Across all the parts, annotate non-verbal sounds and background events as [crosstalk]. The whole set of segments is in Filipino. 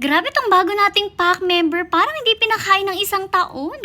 Grabe tong bago nating pack member. Parang hindi pinakain ng isang taon.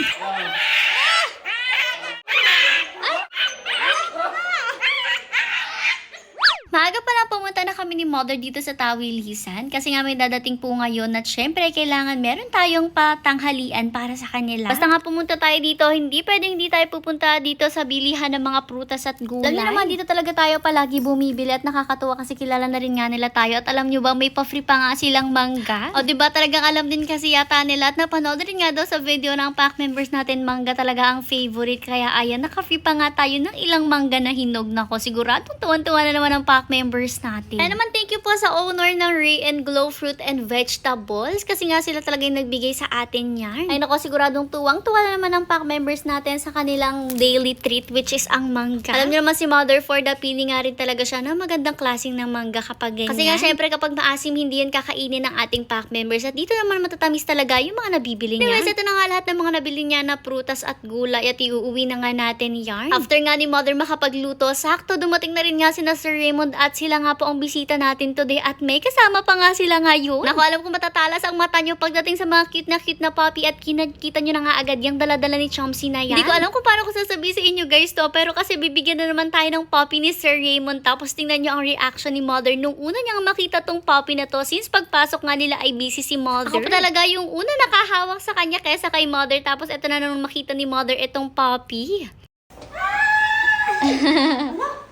Maaga pala pumunta na kami ni Mother dito sa Tawilisan kasi nga may dadating po ngayon at syempre kailangan meron tayong patanghalian para sa kanila. Basta nga pumunta tayo dito, hindi pwedeng hindi tayo pupunta dito sa bilihan ng mga prutas at gulay. Niyo naman dito talaga tayo palagi bumibili at nakakatuwa kasi kilala na rin nga nila tayo at alam niyo ba may pa-free pa nga silang mangga? O di ba talagang alam din kasi yata nila at napanood rin nga daw sa video ng pack members natin mangga talaga ang favorite kaya ayan naka-free pa nga tayo ng ilang mangga na hinog na ko. Siguradong tuwan-tuwa na naman ang pack members natin. Kaya naman thank you po sa owner ng Ray and Glow Fruit and Vegetables kasi nga sila talaga yung nagbigay sa atin yan. Ay nako siguradong tuwang-tuwa na naman ang pack members natin sa kanilang daily treat which is ang mangga. Alam niyo naman si Mother for the pili nga rin talaga siya na magandang klaseng ng mangga kapag ganyan. Kasi nga syempre kapag maasim hindi yan kakainin ng ating pack members at dito naman matatamis talaga yung mga nabibili niya. Anyways, ito na nga lahat ng mga nabili niya na prutas at gulay at iuuwi na nga natin yarn. After nga ni Mother makapagluto, sakto dumating na rin nga si na Sir Raymond at sila nga po ang bisita natin today at may kasama pa nga sila ngayon. Naku, alam ko matatalas ang mata nyo pagdating sa mga cute na cute na puppy at kinakita nyo na nga agad yung daladala ni Chomsy na yan. Hindi ko alam kung paano ko sasabihin sa inyo guys to, pero kasi bibigyan na naman tayo ng puppy ni Sir Raymond tapos tingnan nyo ang reaction ni Mother nung una niyang makita tong puppy na to since pagpasok nga nila ay busy si Mother. Ako pa talaga yung una nakahawak sa kanya kaysa kay Mother tapos eto na nung makita ni Mother itong puppy. [laughs]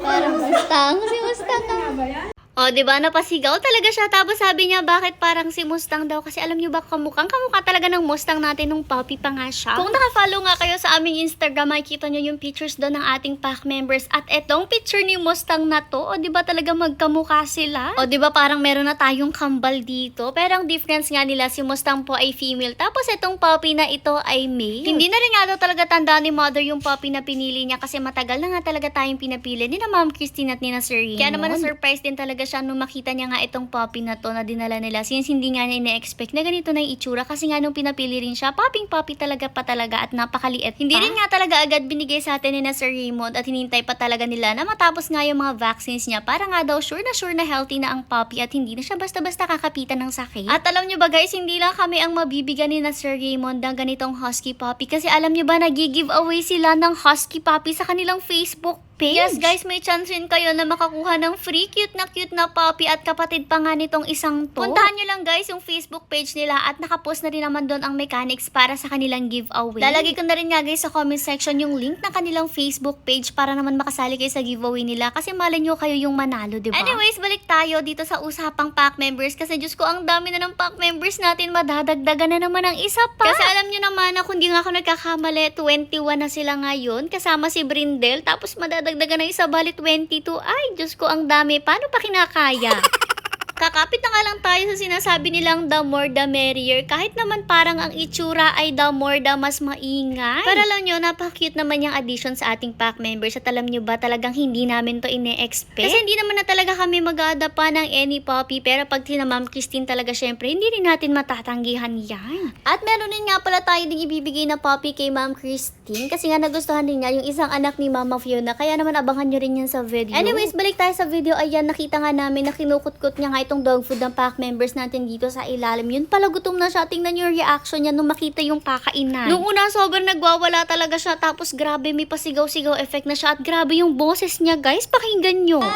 Parang Mustang. Si Mustang nga. O, di ba napasigaw talaga siya. Tapos sabi niya, bakit parang si Mustang daw? Kasi alam niyo ba, kamukhang kamukha talaga ng Mustang natin nung puppy pa nga siya. Kung nakafollow nga kayo sa aming Instagram, makikita niyo yung pictures doon ng ating pack members. At etong picture ni Mustang na to, o di ba talaga magkamukha sila? O di ba parang meron na tayong kambal dito? Pero ang difference nga nila, si Mustang po ay female. Tapos etong puppy na ito ay male. Hindi na rin nga daw talaga tanda ni mother yung puppy na pinili niya kasi matagal na nga talaga tayong pinapili ni na Ma'am Christine at ni na Sir Raymond. Kaya naman na-surprise din talaga siya nung makita niya nga itong puppy na to na dinala nila since hindi nga niya ina-expect na ganito na yung itsura kasi nga nung pinapili rin siya, popping puppy talaga pa talaga at napakaliit Hindi rin nga talaga agad binigay sa atin ni na Sir Raymond at hinintay pa talaga nila na matapos nga yung mga vaccines niya para nga daw sure na sure na healthy na ang puppy at hindi na siya basta-basta kakapitan ng sakit. At alam niyo ba guys, hindi lang kami ang mabibigyan ni na Sir Raymond ng ganitong husky puppy kasi alam niyo ba nag-give away sila ng husky puppy sa kanilang Facebook page. Yes, guys, may chance rin kayo na makakuha ng free cute na cute na puppy at kapatid pa nga nitong isang to. Puntahan nyo lang guys yung Facebook page nila at nakapost na rin naman doon ang mechanics para sa kanilang giveaway. Lalagay ko na rin nga guys sa comment section yung link ng kanilang Facebook page para naman makasali kayo sa giveaway nila kasi malay nyo kayo yung manalo, di ba? Anyways, balik tayo dito sa usapang pack members kasi Diyos ko, ang dami na ng pack members natin, madadagdagan na naman ang isa pa. Kasi alam nyo naman na kung di nga ako nagkakamali, 21 na sila ngayon kasama si Brindel tapos madadagdagan na isa bali 22. Ay, Diyos ko, ang dami. Paano pa kinakaya? [laughs] Kakapit na nga lang tayo sa sinasabi nilang the more the merrier. Kahit naman parang ang itsura ay the more the mas maingay. Pero alam nyo, napaka-cute naman yung addition sa ating pack members. At alam nyo ba, talagang hindi namin to ine-expect. Kasi hindi naman na talaga kami mag pa ng any puppy. Pero pag sina Ma'am Christine talaga, syempre, hindi rin natin matatanggihan yan. At meron din nga pala tayo ding ibibigay na puppy kay Ma'am Christine. Kasi nga nagustuhan din niya yung isang anak ni Mama Fiona. Kaya naman abangan nyo rin yan sa video. Anyways, balik tayo sa video. Ayan, nakita nga namin na kinukutkot niya nga itong dog food ng pack members natin dito sa ilalim. Yun pala, gutom na siya. Tingnan niyo yung reaction niya nung makita yung pakainan. Nung una, sobrang nagwawala talaga siya. Tapos grabe, may pasigaw-sigaw effect na siya. At grabe yung boses niya, guys. Pakinggan nyo.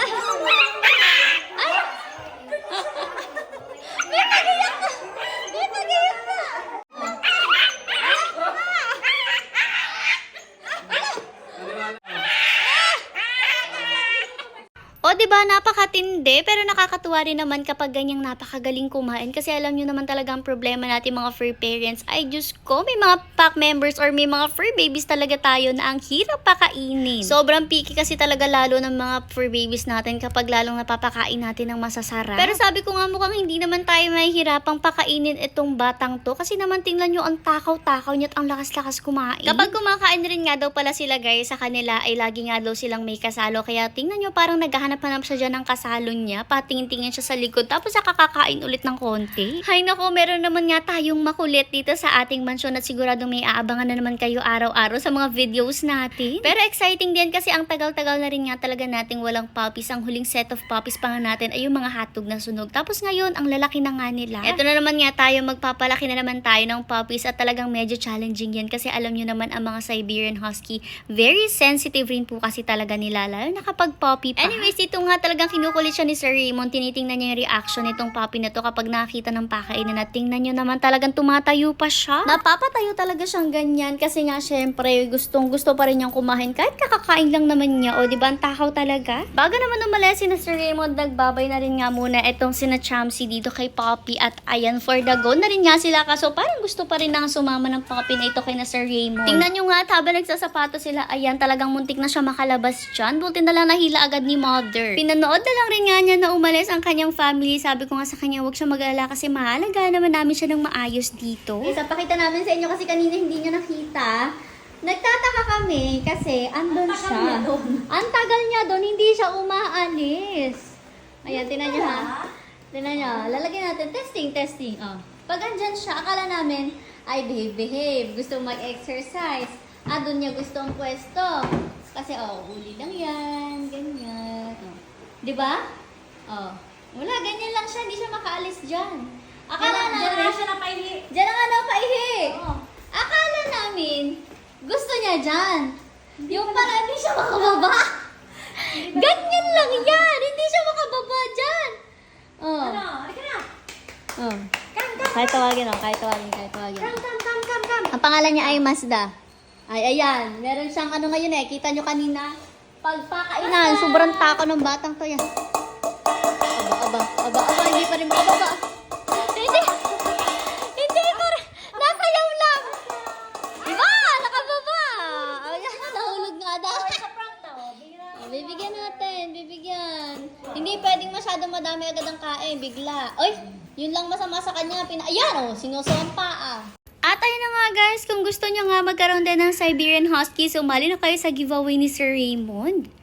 O, di ba napakatindi, pero nakakatuwa rin naman kapag ganyang napakagaling kumain. Kasi alam nyo naman talaga ang problema natin mga fur parents. Ay, Diyos ko, may mga pack members or may mga fur babies talaga tayo na ang hirap pakainin. Sobrang picky kasi talaga lalo ng mga fur babies natin kapag lalong napapakain natin ng masasarap. Pero sabi ko nga mukhang hindi naman tayo mahihirapang pakainin itong batang to. Kasi naman tingnan nyo ang takaw-takaw niya at ang lakas-lakas kumain. Kapag kumakain rin nga daw pala sila guys sa kanila ay lagi nga daw silang may kasalo. Kaya tingnan nyo parang naghahanap-hanap siya dyan ng kasalo niya. Patingin-tingin siya sa likod. Tapos saka kakain ulit ng konti. Hay nako, meron naman nga tayong makulit dito sa ating mansyon at siguradong may aabangan na naman kayo araw-araw sa mga videos natin. Pero exciting din kasi ang tagal-tagal na rin nga talaga nating walang puppies. Ang huling set of puppies pa nga natin ay yung mga hatog na sunog. Tapos ngayon, ang lalaki na nga nila. Ito na naman nga tayo, magpapalaki na naman tayo ng puppies at talagang medyo challenging yan kasi alam nyo naman ang mga Siberian Husky, very sensitive rin po kasi talaga nila, lalo na kapag puppy pa. Anyways, ito nga talagang kinukulit siya ni Sir Raymond. Tinitingnan niya yung reaction nitong puppy na to kapag nakita ng pakainan at tingnan nyo naman talagang tumatayo pa siya. Napapatayo talaga siyang ganyan kasi nga syempre gustong gusto pa rin niyang kumain kahit kakakain lang naman niya. O di ba ang takaw talaga? Bago naman umalis si Sir Raymond, nagbabay na rin nga muna itong sina Chamsi dito kay Poppy at ayan for the go na rin nga sila kaso parang gusto pa rin nang sumama ng Poppy na ito kay na Sir Raymond. Tingnan nyo nga habang nagsasapato sila, ayan talagang muntik na siya makalabas dyan. Buti na lang nahila agad ni Mother. Pinanood na lang rin nga niya na umalis ang kanyang family. Sabi ko nga sa kanya, huwag siya mag-alala kasi mahalaga naman namin siya ng maayos dito. Isa, pakita namin sa inyo kasi kanina hindi niya nakita. Nagtataka kami kasi andun siya. Ang tagal niya doon, hindi siya umaalis. Ayan, tinan niyo ha. Tinan niyo, lalagyan natin. Testing, testing. Oh. Pag andyan siya, akala namin, ay behave, behave. Gusto mag-exercise. Ah, doon niya gusto ang pwesto. Kasi, oh, uli lang yan. Ganyan. Oh. Di ba? Oh. Wala, ganyan lang siya. Hindi siya makaalis dyan. Akala Diyan namin, na siya napaihi. Diyan na nga napaihi. Oo. Akala namin, gusto niya dyan. Yung para hindi siya makababa. Ganyan lang yan. Hindi siya makababa dyan. Oh. Ano? Halika na. Oh. Come, come. Kahit tawagin, oh. Kahit tawagin, kahit tawagin. Come, come, come, come, come. Ang pangalan niya ay Mazda. Ay, ayan. Meron siyang ano ngayon eh. Kita nyo kanina. Pagpakainan. Sobrang tako ng batang to yan. Aba, aba, aba, aba. Hindi pa rin makababa. Hindi. Hindi pa rin. Nasayaw lang. Diba? Nakababa. Ayan, nahulog nga daw. Oh, bibigyan natin, bibigyan. Hindi pwedeng masyado madami agad ang kain, bigla. Oy, yun lang masama sa kanya. Pina Ayan, oh, sinusuwang paa. At ayun na nga guys, kung gusto nyo nga magkaroon din ng Siberian Husky, sumali na kayo sa giveaway ni Sir Raymond.